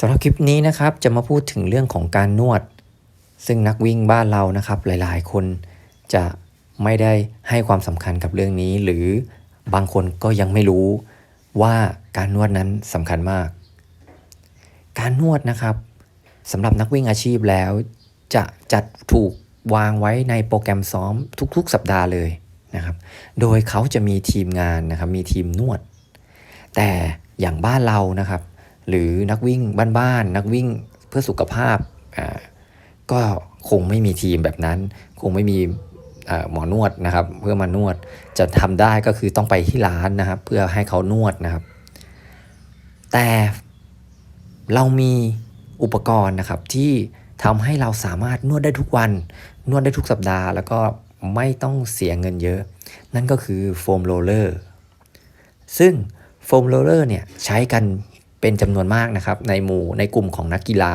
สำหรับคลิปนี้นะครับจะมาพูดถึงเรื่องของการนวด ซึ่งนักวิ่งบ้านเรานะครับหลายๆ คนจะไม่ได้ให้ความสำคัญกับเรื่องนี้ หรือบางคนก็ยังไม่รู้ว่าการนวดนั้นสำคัญมาก การนวดนะครับสำหรับนักวิ่งอาชีพแล้ว จะจัดถูกวางไว้ในโปรแกรมซ้อมทุกๆ สัปดาห์เลยนะครับ โดยเขาจะมีทีมงานนะครับมีทีมนวด แต่อย่างบ้านเรานะครับ หรือนักวิ่งบ้านๆนักวิ่งเพื่อสุขภาพอ่าก็คงไม่มีทีมแบบนั้น คงไม่มีหมอนวดนะครับ เพื่อมานวดจะทำได้ก็คือต้องไปที่ร้านนะครับ เพื่อให้เขานวดนะครับ แต่เรามีอุปกรณ์นะครับที่ทำให้เราสามารถนวดได้ทุกวัน นวดได้ทุกสัปดาห์ แล้วก็ไม่ต้องเสียเงินเยอะ นั่นก็คือโฟมโรลเลอร์ซึ่งโฟมโรลเลอร์เนี่ยใช้กัน เป็นจำนวนมากนะครับในหมู่ในกลุ่มของนักกีฬา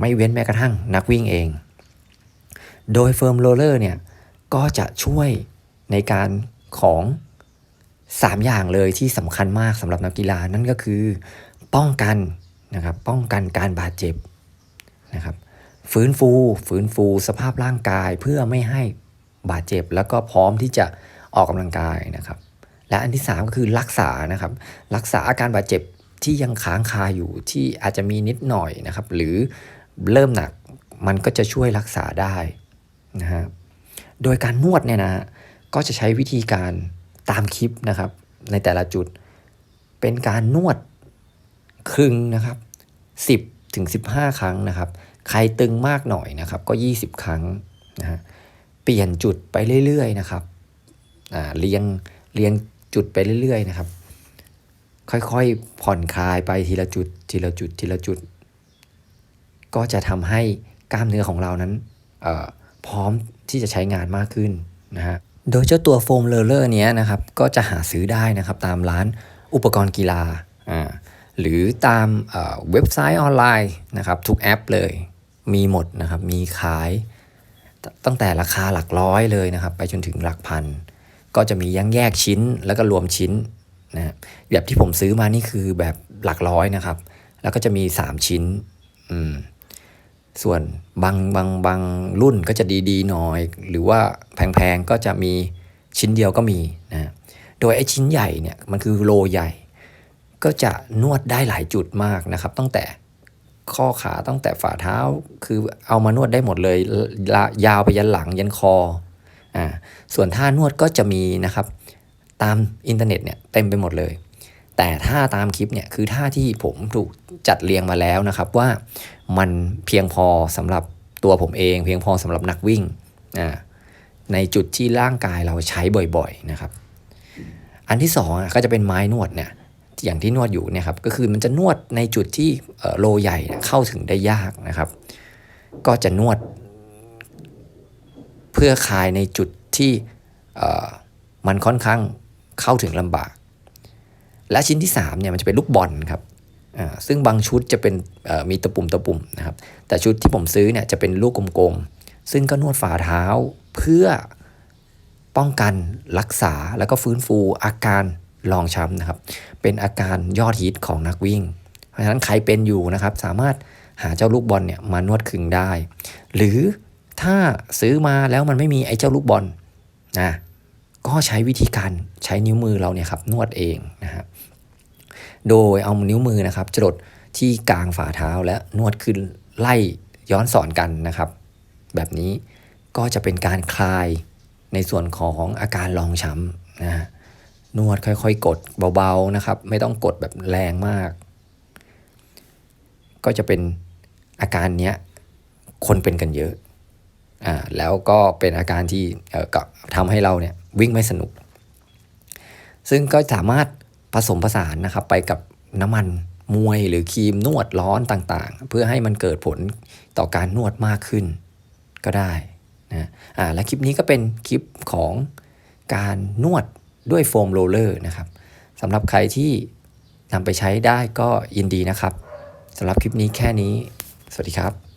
ไม่เว้นแม้กระทั่งนักวิ่งเอง โดยโฟมโรลเลอร์เนี่ยก็จะช่วยในการของ 3 อย่างเลยที่สำคัญมากสำหรับนักกีฬานั่นก็คือ ป้องกันนะครับป้องกันการบาดเจ็บนะครับฟื้นฟูฟื้นฟูสภาพร่างกายเพื่อไม่ให้บาดเจ็บ แล้วก็พร้อมที่จะออกกำลังกายนะครับ และอันที่ 3 ก็คือรักษานะครับรักษาอาการบาดเจ็บ ที่ยังค้างคาอยู่ที่อาจจะมีนิดหน่อยนะครับ หรือเริ่มหนักมันก็จะช่วยรักษาได้นะฮะโดยการนวดเนี่ยนะก็จะใช้วิธีการตามคลิปนะครับ ในแต่ละจุดเป็นการนวดครึ่งนะครับ 10ถึง15 ครั้งนะครับ ใครตึงมากหน่อยนะครับ ก็ 20 ครั้งนะฮะเปลี่ยนจุดไปเรื่อยๆนะครับอ่าเรียงเรียงจุดไปเรื่อยๆนะครับ ค่อยๆ ผ่อนคลายไปทีละจุด ทีละจุด ทีละจุด ก็จะทำให้กล้ามเนื้อของเรานั้นเอ่อพร้อมที่จะใช้งานมากขึ้นนะฮะ โดยเจ้าตัวโฟมเลอร์เลอร์เนี้ยนะครับ ก็จะหาซื้อได้นะครับตามร้านอุปกรณ์กีฬาอ่าหรือตามเอ่อเว็บไซต์ออนไลน์นะครับทุกแอปเลย มีหมดนะครับ มีขายตั้งแต่ราคาหลักร้อยเลยนะครับ ไปจนถึงหลักพัน ก็จะมียังแยกชิ้นแล้วก็รวมชิ้น นะแบบที่ผมซื้อมานี่คือแบบหลักร้อยนะครับ แล้วก็จะมี 3 ชิ้นอืมส่วนบางบางบางรุ่นก็จะดีๆหน่อย หรือว่าแพงๆก็จะมีชิ้นเดียวก็มีนะโดยไอ้ชิ้นใหญ่เนี่ยมันคือโลใหญ่ ก็จะนวดได้หลายจุดมากนะครับ ตั้งแต่ข้อขาตั้งแต่ฝ่าเท้าคือเอามานวดได้หมดเลยลยาวไปยันหลังยันคออ่าส่วนท่านวดก็จะมีนะครับ ตามอินเทอร์เน็ตเนี่ยเต็มไปหมดเลย แต่ถ้าตามคลิปเนี่ยคือท่าที่ผมถูกจัดเรียงมาแล้วนะครับว่ามันเพียงพอสำหรับตัวผมเอง เพียงพอสำหรับนักวิ่งอ่าในจุดที่ร่างกายเราใช้บ่อยๆนะครับ อันที่สองอะก็จะเป็นไม้นวดเนี่ยอย่างที่นวดอยู่เนี่ยครับก็คือมันจะนวดในจุดที่โลใหญ่เข้าถึงได้ยากนะครับ ก็จะนวด เพื่อคลายในจุดที่มันค่อนข้าง เข้าถึงลำบาก และชิ้นที่3เนี่ยมันจะเป็นลูกบอลครับอ่าซึ่งบางชุดจะเป็นอ่อมีตะปุ่มตะปุ่มนะครับ แต่ชุดที่ผมซื้อเนี่ยจะเป็นลูกกลมๆ ซึ่งก็นวดฝ่าเท้าเพื่อป้องกันรักษาแล้วก็ฟื้นฟูอาการรองช้ำนะครับ เป็นอาการยอดฮิตของนักวิ่ง เพราะฉะนั้นใครเป็นอยู่นะครับ สามารถหาเจ้าลูกบอลเนี่ยมานวดขึงได้ หรือถ้าซื้อมาแล้วมันไม่มีไอ้เจ้าลูกบอลนะ ก็ใช้วิธีการใช้นิ้วมือเราเนี่ยครับนวดเองนะฮะโดยเอานิ้วมือนะครับจดที่กลางฝ่าเท้าและนวดขึ้นไล่ย้อนสอนกันนะครับ แบบนี้ก็จะเป็นการคลายในส่วนของอาการรองช้ำนะฮะนวดค่อยๆ กดเบาๆนะครับ ไม่ต้องกดแบบแรงมาก ก็จะเป็นอาการเนี้ยคนเป็นกันเยอะอ่าแล้วก็เป็นอาการที่เอ่อทำให้เราเนี่ย วิ่งไม่สนุก ซึ่งก็สามารถผสมผสานนะครับไปกับน้ำมันมวยหรือครีมนวดร้อนต่างๆ เพื่อให้มันเกิดผลต่อการนวดมากขึ้นก็ได้นะอ่าและคลิปนี้ก็เป็นคลิปของการนวดด้วยโฟมโรลเลอร์นะครับสำหรับใครที่นำไปใช้ได้ก็ยินดีนะครับสำหรับคลิปนี้แค่นี้ สวัสดีครับ